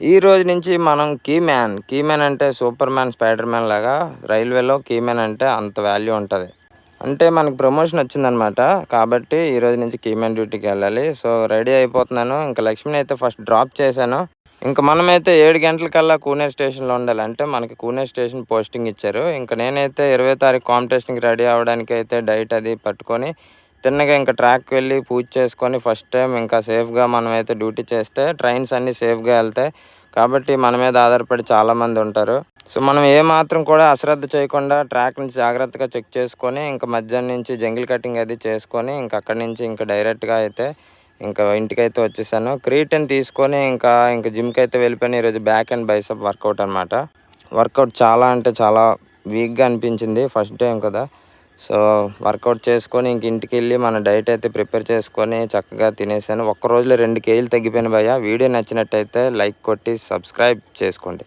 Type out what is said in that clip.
ఈ రోజు నుంచి మనం కీమ్యాన్ కీమ్యాన్ అంటే సూపర్ మ్యాన్ స్పైడర్ మ్యాన్ లాగా రైల్వేలో కీమ్యాన్ అంటే అంత వాల్యూ ఉంటుంది. అంటే మనకి ప్రమోషన్ వచ్చిందనమాట కాబట్టి ఈ రోజు నుంచి కీమ్యాన్ డ్యూటీకి వెళ్ళాలి. సో రెడీ అయిపోతున్నాను. ఇంకా లక్ష్మిని అయితే ఫస్ట్ డ్రాప్ చేశాను. ఇంకా మనమైతే ఏడు గంటలకల్లా కూనే స్టేషన్లో ఉండాలి. అంటే మనకి కూనే స్టేషన్ పోస్టింగ్ ఇచ్చారు. ఇంకా నేనైతే ఇరవై తారీఖు కాంపిటీషన్కి రెడీ అవ్వడానికి అయితే డైట్ అది పట్టుకొని తిన్నగా ఇంకా ట్రాక్కి వెళ్ళి పూజ చేసుకొని ఫస్ట్ టైం ఇంకా సేఫ్గా మనమైతే డ్యూటీ చేస్తే ట్రైన్స్ అన్నీ సేఫ్గా వెళ్తాయి. కాబట్టి మన మీద ఆధారపడి చాలామంది ఉంటారు. సో మనం ఏ మాత్రం కూడా అశ్రద్ధ చేయకుండా ట్రాక్ నుంచి జాగ్రత్తగా చెక్ చేసుకొని ఇంకా మధ్యాహ్నం నుంచి జంగిల్ కటింగ్ అది చేసుకొని ఇంకా అక్కడి నుంచి ఇంకా డైరెక్ట్గా అయితే ఇంకా ఇంటికైతే వచ్చేసాను. క్రీటన్ తీసుకొని ఇంకా ఇంకా జిమ్కి అయితే వెళ్ళిపోయిన ఈరోజు బ్యాక్ అండ్ బైసప్ వర్కౌట్ అనమాట వర్కౌట్ చాలా అంటే చాలా వీక్గా అనిపించింది. ఫస్ట్ టైం కదా. సో వర్కౌట్ చేసుకొని ఇంక ఇంటికి వెళ్ళి మన డైట్ అయితే ప్రిపేర్ చేసుకొని చక్కగా తినేసాను. ఒక్క రోజులో రెండు కేజీలు తగ్గిపోయిన భయ్య. వీడియో నచ్చినట్టయితే లైక్ కొట్టి సబ్స్క్రైబ్ చేసుకోండి.